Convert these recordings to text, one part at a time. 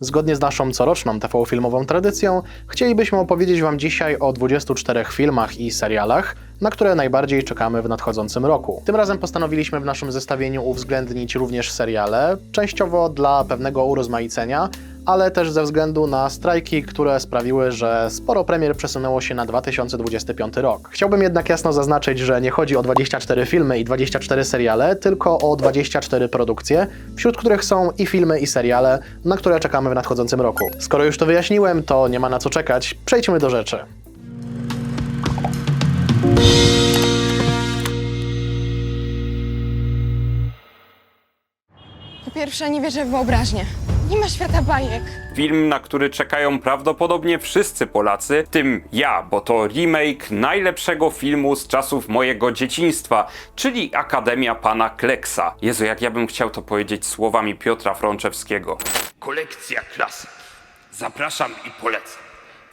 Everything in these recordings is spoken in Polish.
Zgodnie z naszą coroczną TV filmową tradycją, chcielibyśmy opowiedzieć Wam dzisiaj o 24 filmach i serialach, na które najbardziej czekamy w nadchodzącym roku. Tym razem postanowiliśmy w naszym zestawieniu uwzględnić również seriale, częściowo dla pewnego urozmaicenia, ale też ze względu na strajki, które sprawiły, że sporo premier przesunęło się na 2025 rok. Chciałbym jednak jasno zaznaczyć, że nie chodzi o 24 filmy i 24 seriale, tylko o 24 produkcje, wśród których są i filmy, i seriale, na które czekamy w nadchodzącym roku. Skoro już to wyjaśniłem, to nie ma na co czekać, przejdźmy do rzeczy. Po pierwsze, nie wierzę w wyobraźnię. Nie ma świata bajek. Film, na który czekają prawdopodobnie wszyscy Polacy, w tym ja, bo to remake najlepszego filmu z czasów mojego dzieciństwa, czyli Akademia Pana Kleksa. Jezu, jak ja bym chciał to powiedzieć słowami Piotra Frączewskiego. Kolekcja klasyk. Zapraszam i polecam.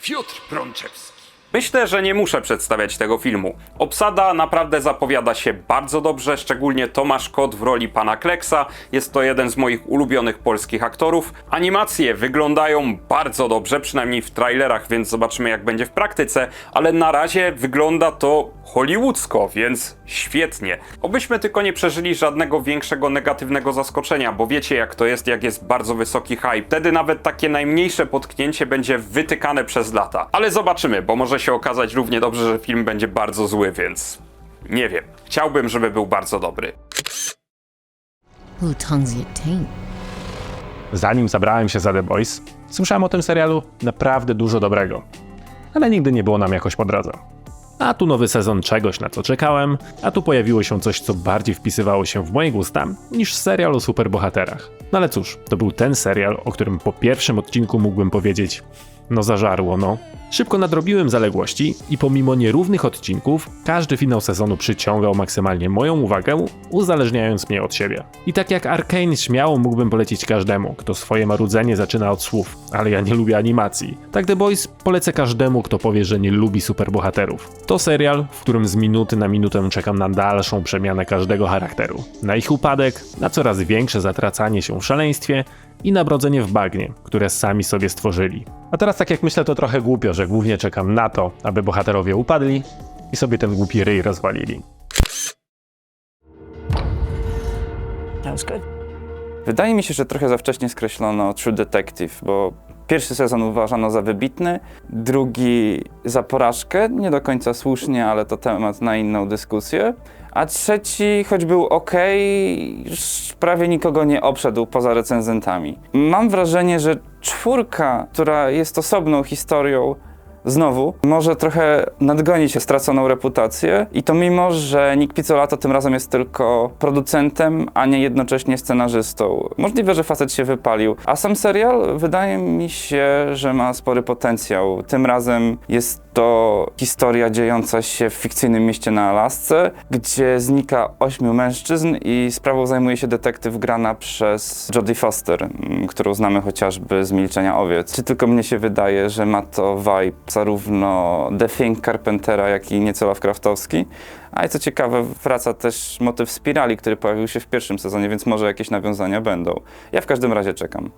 Piotr Frączewski. Myślę, że nie muszę przedstawiać tego filmu. Obsada naprawdę zapowiada się bardzo dobrze, szczególnie Tomasz Kot w roli pana Kleksa. Jest to jeden z moich ulubionych polskich aktorów. Animacje wyglądają bardzo dobrze, przynajmniej w trailerach, więc zobaczymy jak będzie w praktyce, ale na razie wygląda to hollywoodzko, więc świetnie. Obyśmy tylko nie przeżyli żadnego większego negatywnego zaskoczenia, bo wiecie jak to jest, jak jest bardzo wysoki hype. Wtedy nawet takie najmniejsze potknięcie będzie wytykane przez lata. Ale zobaczymy, bo może się okazać równie dobrze, że film będzie bardzo zły, więc nie wiem. Chciałbym, żeby był bardzo dobry. Zanim zabrałem się za The Boys, słyszałem o tym serialu naprawdę dużo dobrego, ale nigdy nie było nam jakoś po drodze. A tu nowy sezon czegoś, na co czekałem, a tu pojawiło się coś, co bardziej wpisywało się w moje gusta niż serial o superbohaterach. No ale cóż, to był ten serial, o którym po pierwszym odcinku mógłbym powiedzieć: No zażarło, no. Szybko nadrobiłem zaległości i pomimo nierównych odcinków, każdy finał sezonu przyciągał maksymalnie moją uwagę, uzależniając mnie od siebie. I tak jak Arkane śmiało mógłbym polecić każdemu, kto swoje marudzenie zaczyna od słów, ale ja nie lubię animacji. Tak The Boys polecę każdemu, kto powie, że nie lubi superbohaterów. To serial, w którym z minuty na minutę czekam na dalszą przemianę każdego charakteru. Na ich upadek, na coraz większe zatracanie się w szaleństwie i na brodzenie w bagnie, które sami sobie stworzyli. A teraz tak jak myślę to trochę głupio, że głównie czekam na to, aby bohaterowie upadli i sobie ten głupi ryj rozwalili. Wydaje mi się, że trochę za wcześnie skreślono True Detective, bo pierwszy sezon uważano za wybitny, drugi za porażkę, nie do końca słusznie, ale to temat na inną dyskusję. A trzeci, choć był ok, już prawie nikogo nie obszedł poza recenzentami. Mam wrażenie, że czwórka, która jest osobną historią, znowu może trochę nadgonić straconą reputację i to mimo, że Nick Pizzolatto tym razem jest tylko producentem, a nie jednocześnie scenarzystą. Możliwe, że facet się wypalił, a sam serial wydaje mi się, że ma spory potencjał. Tym razem jest to historia dziejąca się w fikcyjnym mieście na Alasce, gdzie znika ośmiu mężczyzn i sprawą zajmuje się detektyw grana przez Jodie Foster, m, którą znamy chociażby z Milczenia Owiec. Czy tylko mnie się wydaje, że ma to vibe zarówno The Thing Carpentera, jak i nieco Lovecraftowski? A i co ciekawe, wraca też motyw spirali, który pojawił się w pierwszym sezonie, więc może jakieś nawiązania będą. Ja w każdym razie czekam.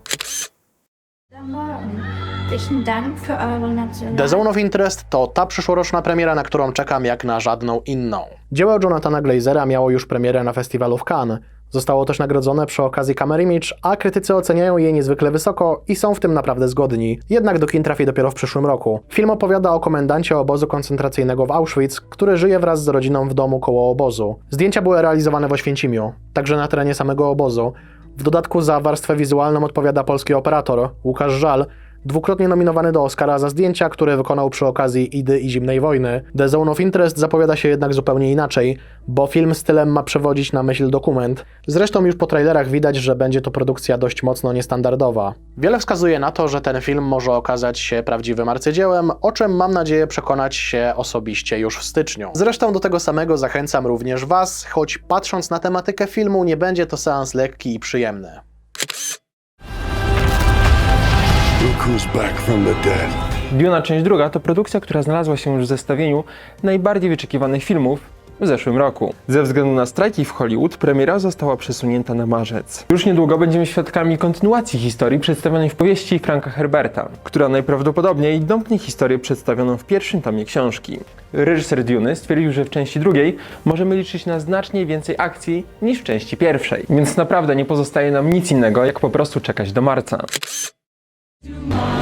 The Zone of Interest to ta przyszłoroczna premiera, na którą czekam jak na żadną inną. Dzieło Jonathana Glazera miało już premierę na festiwalu w Cannes. Zostało też nagrodzone przy okazji Camera Image, a krytycy oceniają je niezwykle wysoko i są w tym naprawdę zgodni. Jednak do kin trafi dopiero w przyszłym roku. Film opowiada o komendancie obozu koncentracyjnego w Auschwitz, który żyje wraz z rodziną w domu koło obozu. Zdjęcia były realizowane w Oświęcimiu, także na terenie samego obozu. W dodatku za warstwę wizualną odpowiada polski operator Łukasz Żal, dwukrotnie nominowany do Oscara za zdjęcia, które wykonał przy okazji Idy i Zimnej Wojny. The Zone of Interest zapowiada się jednak zupełnie inaczej, bo film stylem ma przewodzić na myśl dokument. Zresztą już po trailerach widać, że będzie to produkcja dość mocno niestandardowa. Wiele wskazuje na to, że ten film może okazać się prawdziwym arcydziełem, o czym mam nadzieję przekonać się osobiście już w styczniu. Zresztą do tego samego zachęcam również Was, choć patrząc na tematykę filmu nie będzie to seans lekki i przyjemny. Look who's back from the dead. Duna część druga to produkcja, która znalazła się już w zestawieniu najbardziej wyczekiwanych filmów w zeszłym roku. Ze względu na strajki w Hollywood premiera została przesunięta na marzec. Już niedługo będziemy świadkami kontynuacji historii przedstawionej w powieści Franka Herberta, która najprawdopodobniej domknie historię przedstawioną w pierwszym tomie książki. Reżyser Duny stwierdził, że w części drugiej możemy liczyć na znacznie więcej akcji niż w części pierwszej, więc naprawdę nie pozostaje nam nic innego, jak po prostu czekać do marca. tomorrow.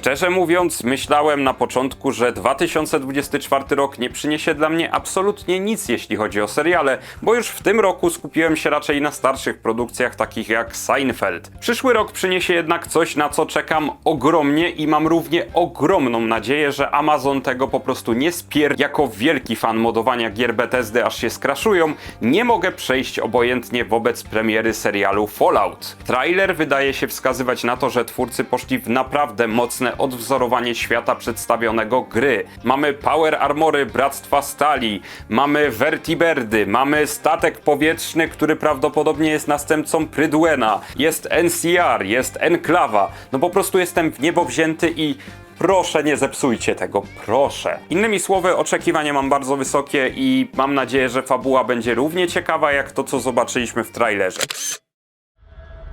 Szczerze mówiąc, myślałem na początku, że 2024 rok nie przyniesie dla mnie absolutnie nic, jeśli chodzi o seriale, bo już w tym roku skupiłem się raczej na starszych produkcjach takich jak Seinfeld. Przyszły rok przyniesie jednak coś, na co czekam ogromnie i mam równie ogromną nadzieję, że Amazon tego po prostu nie spier... Jako wielki fan modowania gier Bethesdy aż się skraszują, nie mogę przejść obojętnie wobec premiery serialu Fallout. Trailer wydaje się wskazywać na to, że twórcy poszli w naprawdę mocne odwzorowanie świata przedstawionego gry. Mamy Power Armory Bractwa Stali, mamy Vertiberdy, mamy statek powietrzny, który prawdopodobnie jest następcą Prydwena, jest NCR, jest Enklawa. No po prostu jestem w niebo wzięty i Proszę, nie zepsujcie tego, proszę. Innymi słowy, oczekiwania mam bardzo wysokie i mam nadzieję, że fabuła będzie równie ciekawa jak to, co zobaczyliśmy w trailerze.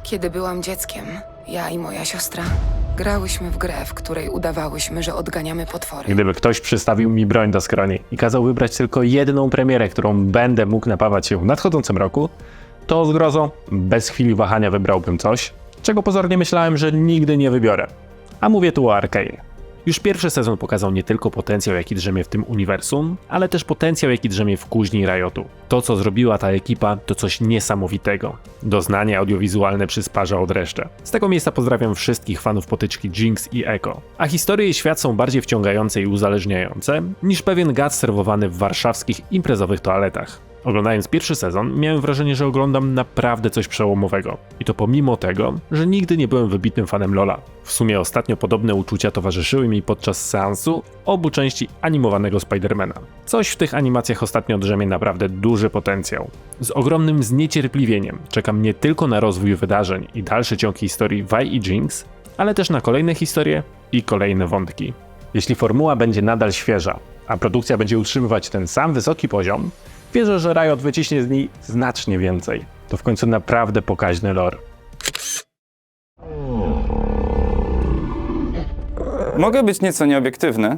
Kiedy byłam dzieckiem, ja i moja siostra grałyśmy w grę, w której udawałyśmy, że odganiamy potwory. Gdyby ktoś przystawił mi broń do skroni i kazał wybrać tylko jedną premierę, którą będę mógł napawać się w nadchodzącym roku, to z grozą, bez chwili wahania wybrałbym coś, czego pozornie myślałem, że nigdy nie wybiorę. A mówię tu o Arcane. Już pierwszy sezon pokazał nie tylko potencjał, jaki drzemie w tym uniwersum, ale też potencjał, jaki drzemie w kuźni Riotu. To, co zrobiła ta ekipa, to coś niesamowitego. Doznanie audiowizualne przysparza od resztę. Z tego miejsca pozdrawiam wszystkich fanów potyczki Jinx i Echo. A historie i świat są bardziej wciągające i uzależniające niż pewien gad serwowany w warszawskich imprezowych toaletach. Oglądając pierwszy sezon, miałem wrażenie, że oglądam naprawdę coś przełomowego. I to pomimo tego, że nigdy nie byłem wybitnym fanem Lola. W sumie ostatnio podobne uczucia towarzyszyły mi podczas seansu obu części animowanego Spidermana. Coś w tych animacjach ostatnio drzemie naprawdę duży potencjał. Z ogromnym zniecierpliwieniem czekam nie tylko na rozwój wydarzeń i dalszy ciąg historii Vi i Jinx, ale też na kolejne historie i kolejne wątki. Jeśli formuła będzie nadal świeża, a produkcja będzie utrzymywać ten sam wysoki poziom, wierzę, że Riot wyciśnie z niej znacznie więcej. To w końcu naprawdę pokaźny lore. Mogę być nieco nieobiektywny,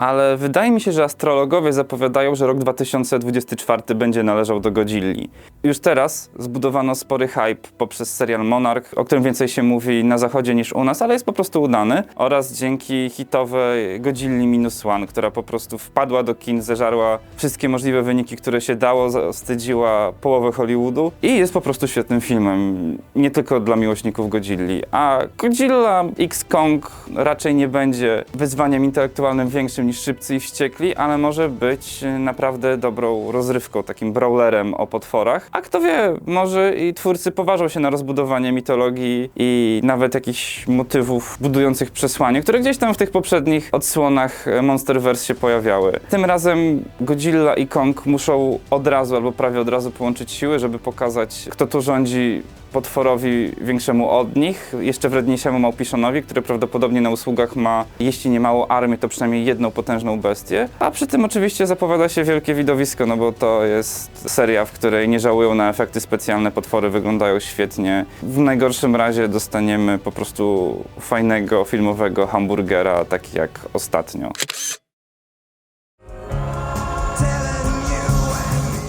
ale wydaje mi się, że astrologowie zapowiadają, że rok 2024 będzie należał do Godzilli. Już teraz zbudowano spory hype poprzez serial Monarch, o którym więcej się mówi na zachodzie niż u nas, ale jest po prostu udany, oraz dzięki hitowej Godzilli Minus One, która po prostu wpadła do kin, zeżarła wszystkie możliwe wyniki, które się dało, wstydziła połowę Hollywoodu i jest po prostu świetnym filmem, nie tylko dla miłośników Godzilli. A Godzilla X Kong raczej nie będzie wyzwaniem intelektualnym większym niż Szybcy i Wściekli, ale może być naprawdę dobrą rozrywką, takim brawlerem o potworach. A kto wie, może i twórcy poważą się na rozbudowanie mitologii i nawet jakichś motywów budujących przesłanie, które gdzieś tam w tych poprzednich odsłonach Monsterverse się pojawiały. Tym razem Godzilla i Kong muszą od razu albo prawie od razu połączyć siły, żeby pokazać, kto tu rządzi potworowi większemu od nich, jeszcze wredniejszemu małpiszonowi, który prawdopodobnie na usługach ma, jeśli nie małą armię, to przynajmniej jedną potężną bestię. A przy tym oczywiście zapowiada się wielkie widowisko, no bo to jest seria, w której nie żałują na efekty specjalne, potwory wyglądają świetnie. W najgorszym razie dostaniemy po prostu fajnego filmowego hamburgera, taki jak ostatnio.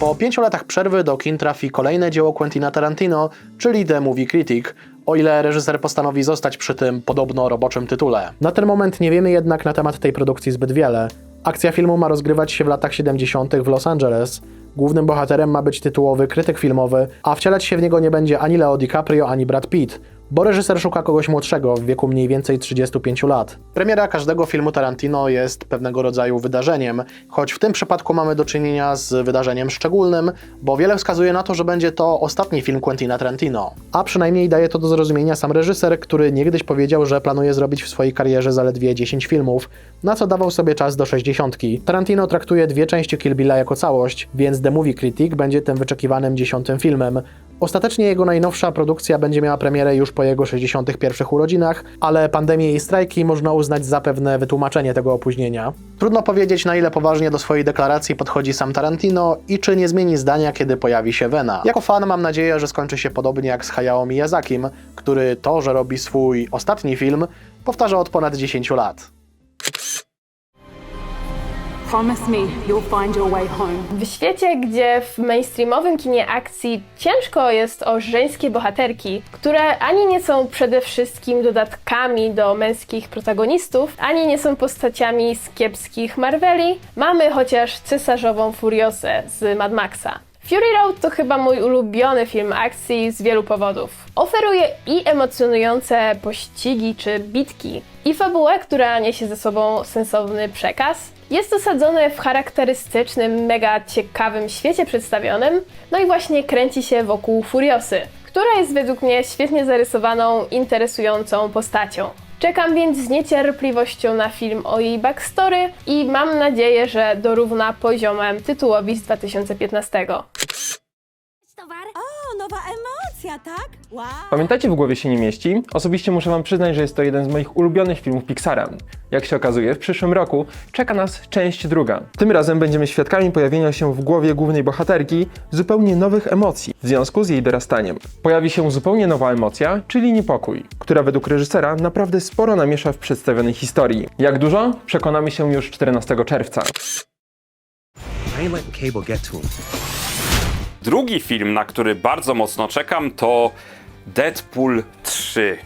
Po pięciu latach przerwy do kin trafi kolejne dzieło Quentina Tarantino, czyli The Movie Critic, o ile reżyser postanowi zostać przy tym podobno roboczym tytule. Na ten moment nie wiemy jednak na temat tej produkcji zbyt wiele. Akcja filmu ma rozgrywać się w latach 70. w Los Angeles. Głównym bohaterem ma być tytułowy krytyk filmowy, a wcielać się w niego nie będzie ani Leo DiCaprio, ani Brad Pitt, bo reżyser szuka kogoś młodszego, w wieku mniej więcej 35 lat. Premiera każdego filmu Tarantino jest pewnego rodzaju wydarzeniem, choć w tym przypadku mamy do czynienia z wydarzeniem szczególnym, bo wiele wskazuje na to, że będzie to ostatni film Quentina Tarantino. A przynajmniej daje to do zrozumienia sam reżyser, który niegdyś powiedział, że planuje zrobić w swojej karierze zaledwie 10 filmów, na co dawał sobie czas do 60. Tarantino traktuje dwie części Kill Billa jako całość, więc The Movie Critic będzie tym wyczekiwanym dziesiątym filmem, Ostatecznie jego najnowsza produkcja będzie miała premierę już po jego 61 urodzinach, ale pandemię i strajki można uznać za pewne wytłumaczenie tego opóźnienia. Trudno powiedzieć, na ile poważnie do swojej deklaracji podchodzi sam Tarantino i czy nie zmieni zdania, kiedy pojawi się Vena. Jako fan mam nadzieję, że skończy się podobnie jak z Hayao Miyazakim, który to, że robi swój ostatni film, powtarza od ponad 10 lat. W świecie, gdzie w mainstreamowym kinie akcji ciężko jest o żeńskie bohaterki, które ani nie są przede wszystkim dodatkami do męskich protagonistów, ani nie są postaciami z kiepskich Marveli, mamy chociaż cesarzową Furiosę z Mad Maxa. Fury Road to chyba mój ulubiony film akcji z wielu powodów. Oferuje i emocjonujące pościgi czy bitki, i fabułę, która niesie ze sobą sensowny przekaz. Jest osadzone w charakterystycznym, mega ciekawym świecie przedstawionym, no i właśnie kręci się wokół Furiosy, która jest według mnie świetnie zarysowaną, interesującą postacią. Czekam więc z niecierpliwością na film o jej backstory i mam nadzieję, że dorówna poziomem tytułowi z 2015. O, nowa tak? Wow. Pamiętacie w głowie się nie mieści? Osobiście muszę wam przyznać, że jest to jeden z moich ulubionych filmów Pixara. Jak się okazuje, w przyszłym roku czeka nas część druga. Tym razem będziemy świadkami pojawienia się w głowie głównej bohaterki zupełnie nowych emocji w związku z jej dorastaniem. Pojawi się zupełnie nowa emocja, czyli niepokój, która według reżysera naprawdę sporo namiesza w przedstawionej historii. Jak dużo? Przekonamy się już 14 czerwca. I letting Cable get to him. Drugi film, na który bardzo mocno czekam, to Deadpool 3.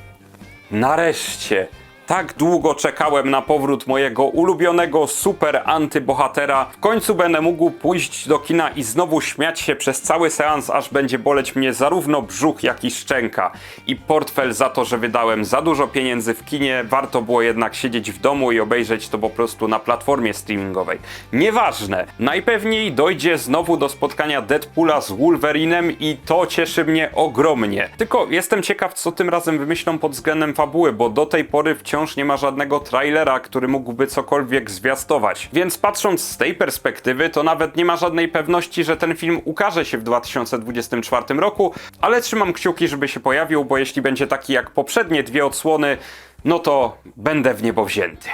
Nareszcie! Tak długo czekałem na powrót mojego ulubionego super antybohatera. W końcu będę mógł pójść do kina i znowu śmiać się przez cały seans, aż będzie boleć mnie zarówno brzuch, jak i szczęka. I portfel za to, że wydałem za dużo pieniędzy w kinie, warto było jednak siedzieć w domu i obejrzeć to po prostu na platformie streamingowej. Nieważne, najpewniej dojdzie znowu do spotkania Deadpoola z Wolverinem i to cieszy mnie ogromnie. Tylko jestem ciekaw, co tym razem wymyślą pod względem fabuły, bo do tej pory wciąż nie ma żadnego trailera, który mógłby cokolwiek zwiastować. Więc patrząc z tej perspektywy, to nawet nie ma żadnej pewności, że ten film ukaże się w 2024 roku, ale trzymam kciuki, żeby się pojawił, bo jeśli będzie taki jak poprzednie dwie odsłony, no to będę w niebo wzięty.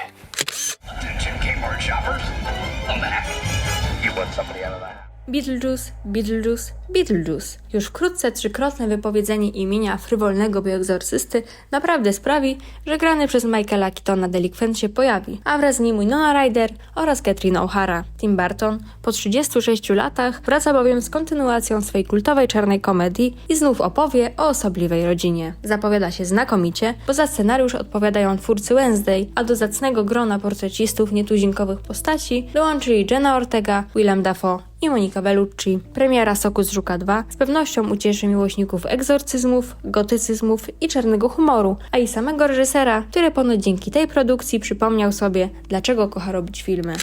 Beetlejuice, Beetlejuice, Beetlejuice. Już wkrótce trzykrotne wypowiedzenie imienia frywolnego bioegzorcysty naprawdę sprawi, że grany przez Michaela Keatona delikwent się pojawi, a wraz z nim Winona Ryder oraz Catherine O'Hara. Tim Burton po 36 latach wraca bowiem z kontynuacją swej kultowej czarnej komedii i znów opowie o osobliwej rodzinie. Zapowiada się znakomicie, bo za scenariusz odpowiadają twórcy Wednesday, a do zacnego grona portrecistów nietuzinkowych postaci dołączyli Jenna Ortega, Willem Dafoe i Monika Bellucci. Premiera Soku z Żuka 2 z pewnością ucieszy miłośników egzorcyzmów, gotycyzmów i czarnego humoru, a i samego reżysera, który ponoć dzięki tej produkcji przypomniał sobie, dlaczego kocha robić filmy.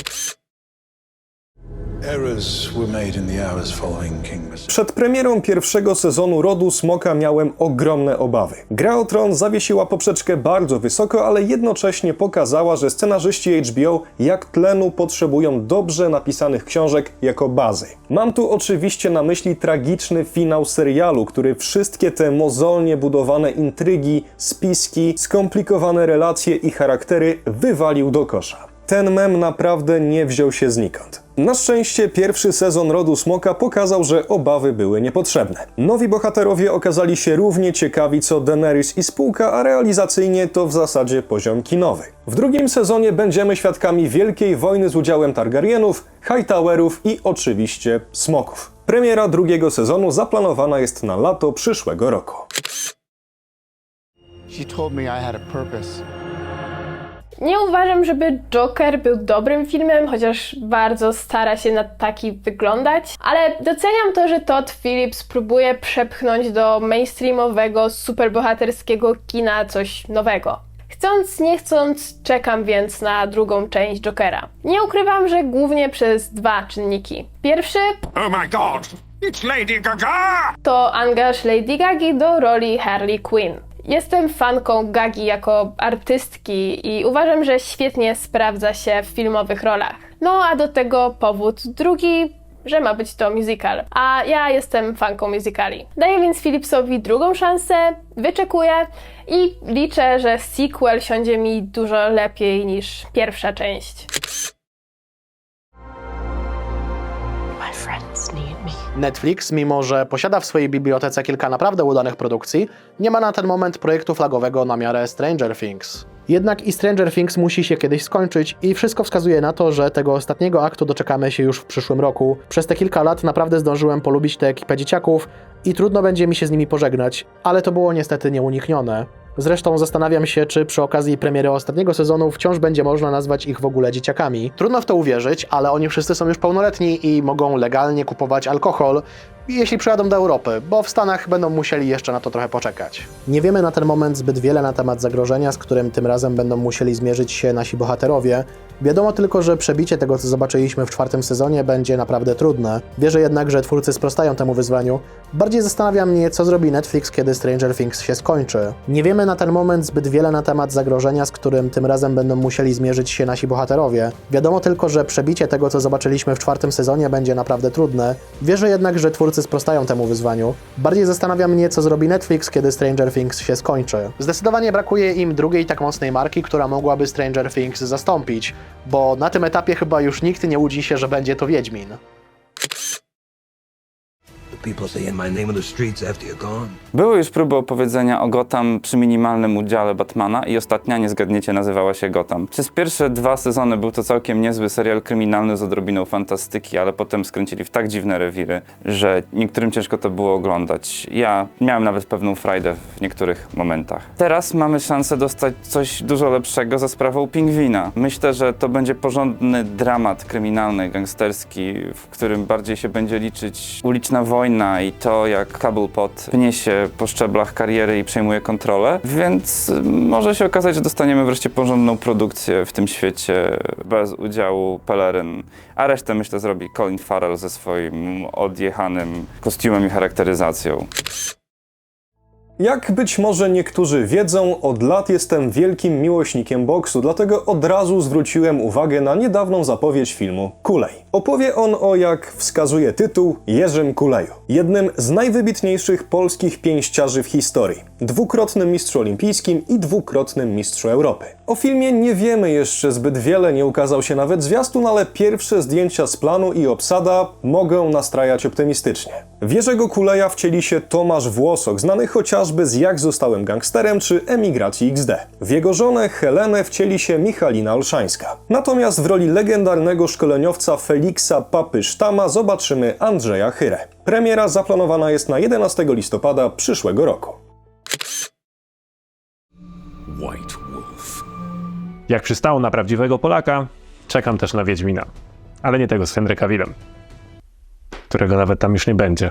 Przed premierą pierwszego sezonu Rodu Smoka miałem ogromne obawy. Gra o Tron zawiesiła poprzeczkę bardzo wysoko, ale jednocześnie pokazała, że scenarzyści HBO jak tlenu potrzebują dobrze napisanych książek jako bazy. Mam tu oczywiście na myśli tragiczny finał serialu, który wszystkie te mozolnie budowane intrygi, spiski, skomplikowane relacje i charaktery wywalił do kosza. Ten mem naprawdę nie wziął się znikąd. Na szczęście pierwszy sezon Rodu Smoka pokazał, że obawy były niepotrzebne. Nowi bohaterowie okazali się równie ciekawi co Daenerys i spółka, a realizacyjnie to w zasadzie poziom kinowy. W drugim sezonie będziemy świadkami wielkiej wojny z udziałem Targaryenów, Hightowerów i oczywiście Smoków. Premiera drugiego sezonu zaplanowana jest na lato przyszłego roku. She told me I had a purpose. Nie uważam, żeby Joker był dobrym filmem, chociaż bardzo stara się na taki wyglądać, ale doceniam to, że Todd Phillips próbuje przepchnąć do mainstreamowego, superbohaterskiego kina coś nowego. Chcąc, nie chcąc, czekam więc na drugą część Jokera. Nie ukrywam, że głównie przez dwa czynniki. Pierwszy Oh my god! It's Lady Gaga! to angaż Lady Gagi do roli Harley Quinn. Jestem fanką Gagi jako artystki i uważam, że świetnie sprawdza się w filmowych rolach. No a do tego powód drugi, że ma być to musical. A ja jestem fanką musicali. Daję więc Phillipsowi drugą szansę, wyczekuję i liczę, że sequel siądzie mi dużo lepiej niż pierwsza część. Netflix, mimo że posiada w swojej bibliotece kilka naprawdę udanych produkcji, nie ma na ten moment projektu flagowego na miarę Stranger Things. Jednak i Stranger Things musi się kiedyś skończyć i wszystko wskazuje na to, że tego ostatniego aktu doczekamy się już w przyszłym roku. Przez te kilka lat naprawdę zdążyłem polubić tę ekipę dzieciaków i trudno będzie mi się z nimi pożegnać, ale to było niestety nieuniknione. Zresztą zastanawiam się, czy przy okazji premiery ostatniego sezonu wciąż będzie można nazwać ich w ogóle dzieciakami. Trudno w to uwierzyć, ale oni wszyscy są już pełnoletni i mogą legalnie kupować alkohol, jeśli przyjadą do Europy, bo w Stanach będą musieli jeszcze na to trochę poczekać. Nie wiemy na ten moment zbyt wiele na temat zagrożenia, z którym tym razem będą musieli zmierzyć się nasi bohaterowie. Wiadomo tylko, że przebicie tego, co zobaczyliśmy w czwartym sezonie, będzie naprawdę trudne. Wierzę jednak, że twórcy sprostają temu wyzwaniu. Bardziej zastanawia mnie, co zrobi Netflix, kiedy Stranger Things się skończy. Nie wiemy na ten moment zbyt wiele na temat zagrożenia, z którym tym razem będą musieli zmierzyć się nasi bohaterowie. Wiadomo tylko, że przebicie tego, co zobaczyliśmy w czwartym sezonie, będzie naprawdę trudne. Wierzę jednak, że twórcy sprostają temu wyzwaniu. Bardziej zastanawia mnie, co zrobi Netflix, kiedy Stranger Things się skończy. Zdecydowanie brakuje im drugiej tak mocnej marki, która mogłaby Stranger Things zastąpić, bo na tym etapie chyba już nikt nie łudzi się, że będzie to Wiedźmin. Były już próby opowiedzenia o Gotham przy minimalnym udziale Batmana i ostatnia, nie zgadniecie, nazywała się Gotham. Przez pierwsze dwa sezony był to całkiem niezły serial kryminalny z odrobiną fantastyki, ale potem skręcili w tak dziwne rewiry, że niektórym ciężko to było oglądać. Ja miałem nawet pewną frajdę w niektórych momentach. Teraz mamy szansę dostać coś dużo lepszego za sprawą Pingwina. Myślę, że to będzie porządny dramat kryminalny, gangsterski, w którym bardziej się będzie liczyć uliczna wojna i to, jak Cobblepot pnie się po szczeblach kariery i przejmuje kontrolę, więc y, może się okazać, że dostaniemy wreszcie porządną produkcję w tym świecie bez udziału peleryn, a resztę myślę zrobi Colin Farrell ze swoim odjechanym kostiumem i charakteryzacją. Jak być może niektórzy wiedzą, od lat jestem wielkim miłośnikiem boksu, dlatego od razu zwróciłem uwagę na niedawną zapowiedź filmu Kulej. Opowie on o, jak wskazuje tytuł, Jerzym Kuleju, jednym z najwybitniejszych polskich pięściarzy w historii, dwukrotnym mistrzu olimpijskim i dwukrotnym mistrzu Europy. O filmie nie wiemy jeszcze zbyt wiele, nie ukazał się nawet zwiastun, ale pierwsze zdjęcia z planu i obsada mogą nastrajać optymistycznie. W Jerzego Kuleja wcieli się Tomasz Włosok, znany chociażby z Jak zostałem gangsterem czy Emigracji XD. W jego żonę Helenę wcieli się Michalina Olszańska. Natomiast w roli legendarnego szkoleniowca Feliksa Papy Sztama zobaczymy Andrzeja Chyrę. Premiera zaplanowana jest na 11 listopada przyszłego roku. White Wolf. Jak przystało na prawdziwego Polaka, czekam też na Wiedźmina. Ale nie tego z Henry Cavillem, którego nawet tam już nie będzie.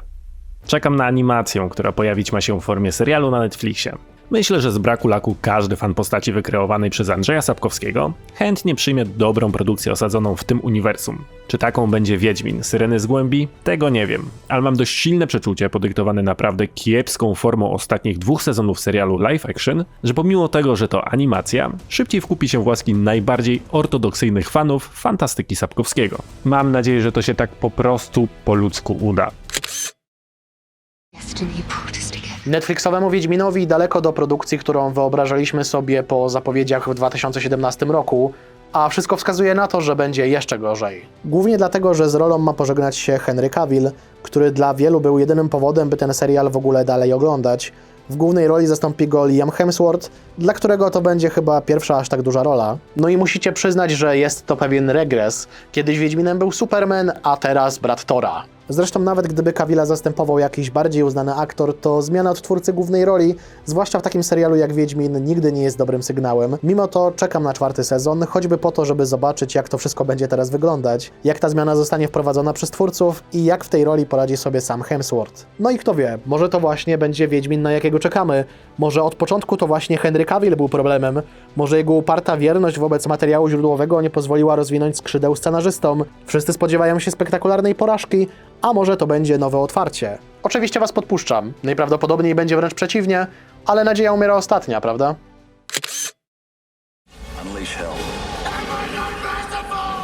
Czekam na animację, która pojawić ma się w formie serialu na Netflixie. Myślę, że z braku laku każdy fan postaci wykreowanej przez Andrzeja Sapkowskiego chętnie przyjmie dobrą produkcję osadzoną w tym uniwersum. Czy taką będzie Wiedźmin, Syreny z Głębi? Tego nie wiem, ale mam dość silne przeczucie, podyktowane naprawdę kiepską formą ostatnich dwóch sezonów serialu live action, że pomimo tego, że to animacja, szybciej wkupi się w łaski najbardziej ortodoksyjnych fanów fantastyki Sapkowskiego. Mam nadzieję, że to się tak po prostu po ludzku uda. Netflixowemu Wiedźminowi daleko do produkcji, którą wyobrażaliśmy sobie po zapowiedziach w 2017 roku, a wszystko wskazuje na to, że będzie jeszcze gorzej. Głównie dlatego, że z rolą ma pożegnać się Henry Cavill, który dla wielu był jedynym powodem, by ten serial w ogóle dalej oglądać. W głównej roli zastąpi go Liam Hemsworth, dla którego to będzie chyba pierwsza aż tak duża rola. No i musicie przyznać, że jest to pewien regres. Kiedyś Wiedźminem był Superman, a teraz brat Tora. Zresztą nawet gdyby Cavilla zastępował jakiś bardziej uznany aktor, to zmiana od twórcy głównej roli, zwłaszcza w takim serialu jak Wiedźmin, nigdy nie jest dobrym sygnałem. Mimo to czekam na czwarty sezon, choćby po to, żeby zobaczyć jak to wszystko będzie teraz wyglądać, jak ta zmiana zostanie wprowadzona przez twórców i jak w tej roli poradzi sobie sam Hemsworth. No i kto wie, może to właśnie będzie Wiedźmin, na jakiego czekamy. Może od początku to właśnie Henry Cavill był problemem, może jego uparta wierność wobec materiału źródłowego nie pozwoliła rozwinąć skrzydeł scenarzystom. Wszyscy spodziewają się spektakularnej porażki, a może to będzie nowe otwarcie. Oczywiście was podpuszczam. Najprawdopodobniej będzie wręcz przeciwnie, ale nadzieja umiera ostatnia, prawda?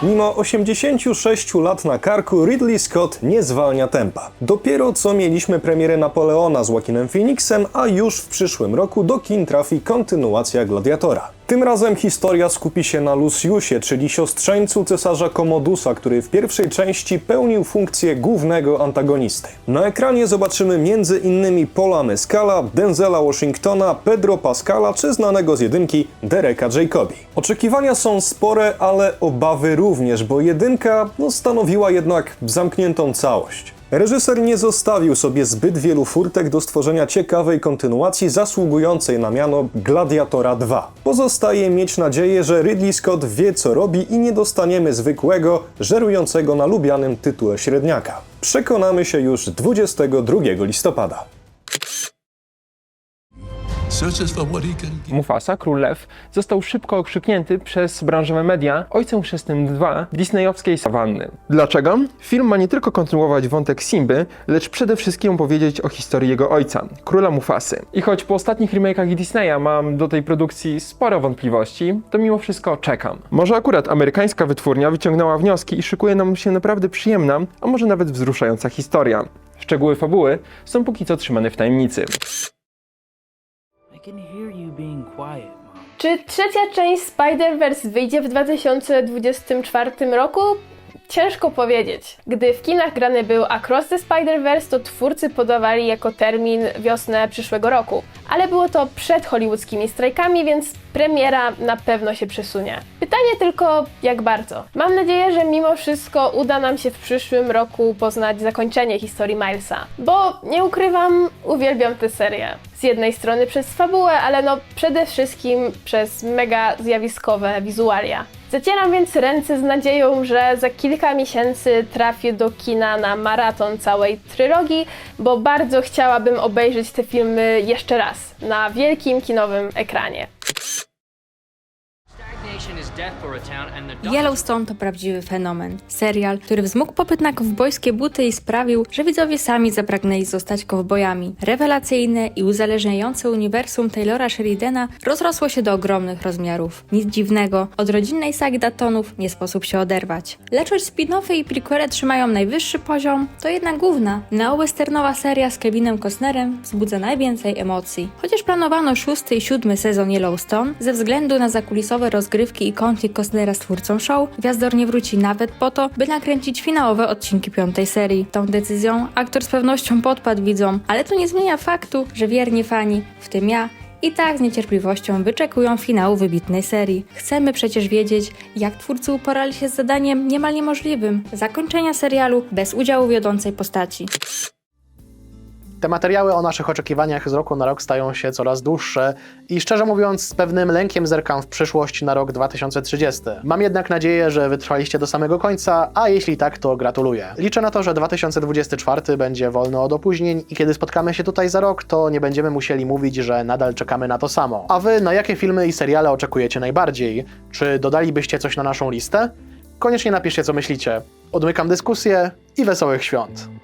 Mimo 86 lat na karku, Ridley Scott nie zwalnia tempa. Dopiero co mieliśmy premierę Napoleona z Joaquinem Phoenixem, a już w przyszłym roku do kin trafi kontynuacja Gladiatora. Tym razem historia skupi się na Luciusie, czyli siostrzeńcu cesarza Kommodusa, który w pierwszej części pełnił funkcję głównego antagonisty. Na ekranie zobaczymy innymi Paula Mescala, Denzela Washingtona, Pedro Pascala czy znanego z jedynki Dereka Jacobi. Oczekiwania są spore, ale obawy również, bo jedynka no, stanowiła jednak zamkniętą całość. Reżyser nie zostawił sobie zbyt wielu furtek do stworzenia ciekawej kontynuacji zasługującej na miano Gladiatora 2. Pozostaje mieć nadzieję, że Ridley Scott wie co robi i nie dostaniemy zwykłego, żerującego na lubianym tytule średniaka. Przekonamy się już 22 listopada. Mufasa, król lew, został szybko okrzyknięty przez branżowe media ojcem chrzestnym 2 disneyowskiej sawanny. Dlaczego? Film ma nie tylko kontynuować wątek Simby, lecz przede wszystkim opowiedzieć o historii jego ojca, króla Mufasy. I choć po ostatnich remake'ach Disneya mam do tej produkcji sporo wątpliwości, to mimo wszystko czekam. Może akurat amerykańska wytwórnia wyciągnęła wnioski i szykuje nam się naprawdę przyjemna, a może nawet wzruszająca historia. Szczegóły fabuły są póki co trzymane w tajemnicy. Quiet. Czy trzecia część Spider-Verse wyjdzie w 2024 roku? Ciężko powiedzieć. Gdy w kinach grany był Across the Spider-Verse, to twórcy podawali jako termin wiosnę przyszłego roku. Ale było to przed hollywoodzkimi strajkami, więc premiera na pewno się przesunie. Pytanie tylko, jak bardzo. Mam nadzieję, że mimo wszystko uda nam się w przyszłym roku poznać zakończenie historii Milesa. Bo nie ukrywam, uwielbiam tę serię. Z jednej strony przez fabułę, ale no przede wszystkim przez mega zjawiskowe wizualia. Zacieram więc ręce z nadzieją, że za kilka miesięcy trafię do kina na maraton całej trylogii, bo bardzo chciałabym obejrzeć te filmy jeszcze raz na wielkim kinowym ekranie. Yellowstone to prawdziwy fenomen. Serial, który wzmógł popyt na kowbojskie buty i sprawił, że widzowie sami zapragnęli zostać kowbojami. Rewelacyjne i uzależniające uniwersum Taylora Sheridana rozrosło się do ogromnych rozmiarów. Nic dziwnego, od rodzinnej sagi Datonów nie sposób się oderwać. Lecz choć spin-offy i prequele trzymają najwyższy poziom, to jednak główna, neowesternowa seria z Kevinem Costnerem wzbudza najwięcej emocji. Chociaż planowano szósty i siódmy sezon Yellowstone, ze względu na zakulisowe rozgrywki i konflikt Costnera z twórcą show, Gwiazdor nie wróci nawet po to, by nakręcić finałowe odcinki piątej serii. Tą decyzją aktor z pewnością podpadł widzom, ale to nie zmienia faktu, że wierni fani, w tym ja, i tak z niecierpliwością wyczekują finału wybitnej serii. Chcemy przecież wiedzieć, jak twórcy uporali się z zadaniem niemal niemożliwym zakończenia serialu bez udziału wiodącej postaci. Te materiały o naszych oczekiwaniach z roku na rok stają się coraz dłuższe i szczerze mówiąc z pewnym lękiem zerkam w przyszłość na rok 2030. Mam jednak nadzieję, że wytrwaliście do samego końca, a jeśli tak, to gratuluję. Liczę na to, że 2024 będzie wolny od opóźnień i kiedy spotkamy się tutaj za rok, to nie będziemy musieli mówić, że nadal czekamy na to samo. A wy na jakie filmy i seriale oczekujecie najbardziej? Czy dodalibyście coś na naszą listę? Koniecznie napiszcie co myślicie. Odmykam dyskusję i wesołych świąt.